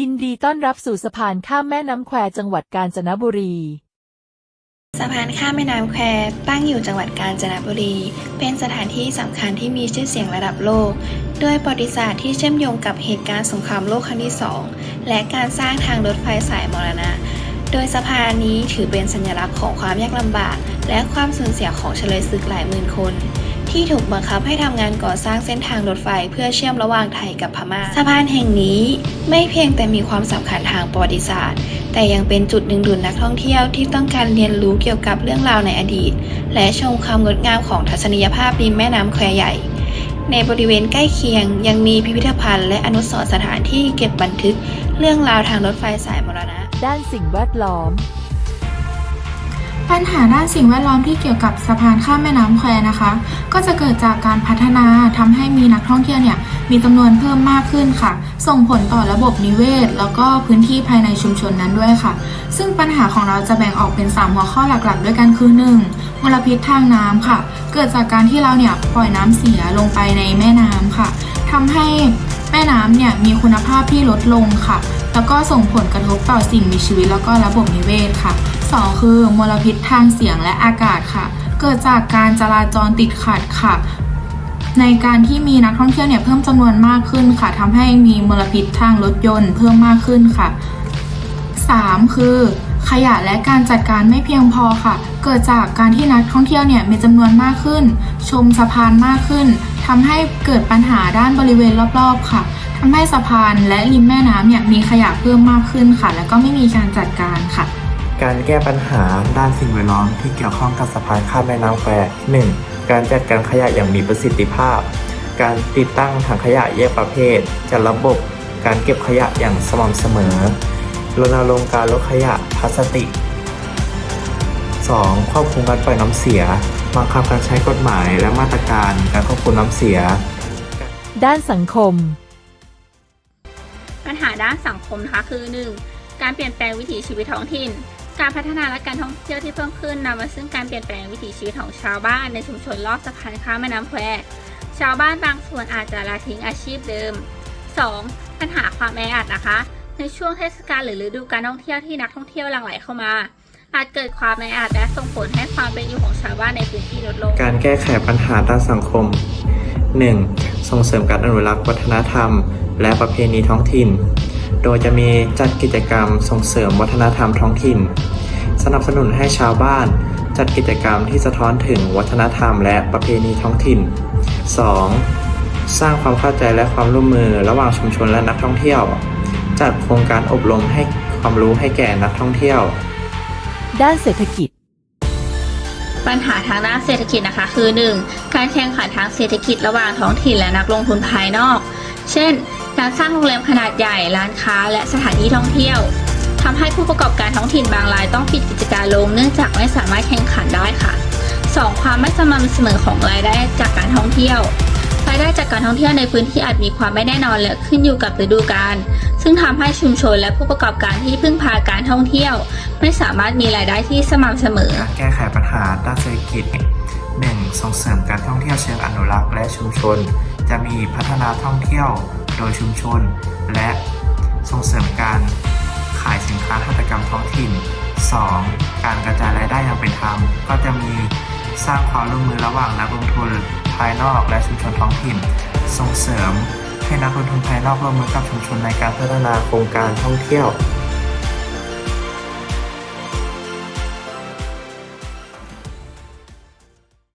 ยินดีต้อนรับสู่สะพานข้ามแม่น้ำแควจังหวัดกาญจนบุรี สะพานข้ามแม่น้ำแควตั้งอยู่จังหวัดกาญจนบุรี เป็นสถานที่สำคัญที่มีชื่อเสียงระดับโลก ด้วยประวัติศาสตร์ที่เชื่อมโยงกับเหตุการณ์สงครามโลกครั้งที่ 2 และการสร้างทางรถไฟสายมรณะ โดยสะพานนี้ถือเป็นสัญลักษณ์ของความยากลำบาก และความสูญเสียของเฉลยศึกหลายหมื่นคน ที่ถูกบังคับให้ทำงานก่อสร้างเส้นทางรถไฟเพื่อเชื่อมระหว่างไทยกับพม่า สะพานแห่งนี้ไม่เพียงแต่มีความสำคัญทางประวัติศาสตร์ แต่ยังเป็นจุดดึงดูดนักท่องเที่ยวที่ต้องการเรียนรู้เกี่ยวกับเรื่องราวในอดีต และชมความงดงามของทัศนียภาพริมแม่น้ำแควใหญ่ในบริเวณใกล้เคียงยังมีพิพิธภัณฑ์และอนุสรณ์สถานที่เก็บบันทึกเรื่องราวทางรถไฟสายมรณะ ด้านสิ่งแวดล้อม ปัญหาด้านสิ่งแวดล้อมที่เกี่ยวกับสะพานข้ามแม่น้ำแควนะคะ ก็จะเกิดจากการพัฒนาทำให้มีนักท่องเที่ยวเนี่ยมีจำนวนเพิ่มมากขึ้นค่ะ ส่งผลต่อระบบนิเวศ แล้วก็พื้นที่ภายในชุมชนนั้นด้วยค่ะ ซึ่งปัญหาของเราจะแบ่งออกเป็น 3 หัวข้อหลักๆ ด้วยกันคือ 1. มลพิษทางน้ำค่ะ เกิดจากการที่เราเนี่ยปล่อยน้ำเสียลงไปในแม่น้ำค่ะทำให้แม่น้ำเนี่ยมีคุณภาพที่ลดลงค่ะ แล้วก็ส่งผลกระทบต่อสิ่งมีชีวิตแล้วก็ระบบนิเวศค่ะ 2 คือมลพิษทางเสียงและอากาศค่ะ เกิดจากการจราจรติดขัดค่ะ ในการที่มีนักท่องเที่ยวเนี่ยเพิ่มจำนวนมากขึ้นค่ะทำให้มีมลพิษทางรถยนต์เพิ่มมากขึ้นค่ะ 3 คือขยะและการจัดการไม่เพียงพอค่ะ เกิดจากการที่นักท่องเที่ยวเนี่ยมีจำนวนมากขึ้น ชมสะพานมากขึ้นทำให้เกิดปัญหาด้านบริเวณรอบๆค่ะ ทำให้สะพานและริมแม่น้ำเนี่ยมีขยะเพิ่มมากขึ้นค่ะ แล้วก็ไม่มีการจัดการค่ะ การแก้ปัญหาด้านสิ่งแวดล้อมที่เกี่ยวข้องกับสะพานข้ามแม่น้ำแคว 1. การจัดการขยะอย่างมีประสิทธิภาพ การติดตั้งถังขยะแยกประเภท จัดระบบการเก็บขยะอย่างสม่ำเสมอ รณรงค์การลดขยะพลาสติก 2. ควบคุมการปล่อยน้ำเสีย บังคับการใช้กฎหมายและมาตรการการควบคุมน้ำเสีย ด้านสังคมปัญหา ด้านสังคมนะคะคือ 1. การเปลี่ยนแปลงวิถีชีวิตท้องถิ่น การพัฒนาและการท่องเที่ยวที่เพิ่มขึ้นนำมาซึ่งการเปลี่ยนแปลงวิถีชีวิตของชาวบ้านในชุมชนรอบสะพานข้ามแม่น้ำแควชาวบ้านบางส่วนอาจจะละทิ้งอาชีพเดิม 2. ปัญหาความแออัดนะคะ ในช่วงเทศกาลหรือฤดูการท่องเที่ยวที่นักท่องเที่ยวหลั่งไหลเข้ามา อาจเกิดความแออัดและส่งผลให้ความเป็นอยู่ของชาวบ้านในพื้นที่ลดลง การแก้ไขปัญหาด้านสังคม 1. ส่งเสริมการอนุรักษ์วัฒนธรรม และประเพณีท้องถิ่น โดยจะมีจัดกิจกรรมส่งเสริมวัฒนธรรมท้องถิ่น สนับสนุนให้ชาวบ้านจัดกิจกรรมที่สะท้อนถึงวัฒนธรรมและประเพณีท้องถิ่น 2. สร้างความเข้าใจและความร่วมมือระหว่างชุมชนและนักท่องเที่ยว จัดโครงการอบรมให้ความรู้ให้แก่นักท่องเที่ยว ด้านเศรษฐกิจ ปัญหาทางด้านเศรษฐกิจนะคะ คือ 1. การแข่งขันทางเศรษฐกิจระหว่างท้องถิ่นและนักลงทุนภายนอก เช่น การสร้างโรงแรมขนาดใหญ่ ร้านค้า และสถานที่ท่องเที่ยวทำให้ผู้ประกอบการท้องถิ่นบางรายต้องปิดกิจการลง เนื่องจากไม่สามารถแข่งขันได้ค่ะ 2. ความไม่สม่ำเสมอของรายได้จากการท่องเที่ยว รายได้จากการท่องเที่ยวในพื้นที่อาจมีความไม่แน่นอนและขึ้นอยู่กับฤดูกาล ซึ่งทำให้ชุมชนและผู้ประกอบการที่พึ่งพาการท่องเที่ยว ไม่สามารถมีรายได้ที่สม่ำเสมอการแก้ไขปัญหาด้านเศรษฐกิจ 1. ส่งเสริมการท่องเที่ยวเชิงอนุรักษ์และชุมชน จะมีพัฒนาท่องเที่ยวโดยชุมชน และส่งเสริมการขายสินค้าหัตถกรรมท้องถิ่น 2. การกระจายรายได้อย่างเป็นธรรม ก็จะมีสร้างความร่วมมือระหว่างนักลงทุนภายนอกและชุมชนท้องถิ่น ส่งเสริม นักลงทุนภายนอกร่วมมือกับชุมชนในการพัฒนาโครงการท่องเที่ยว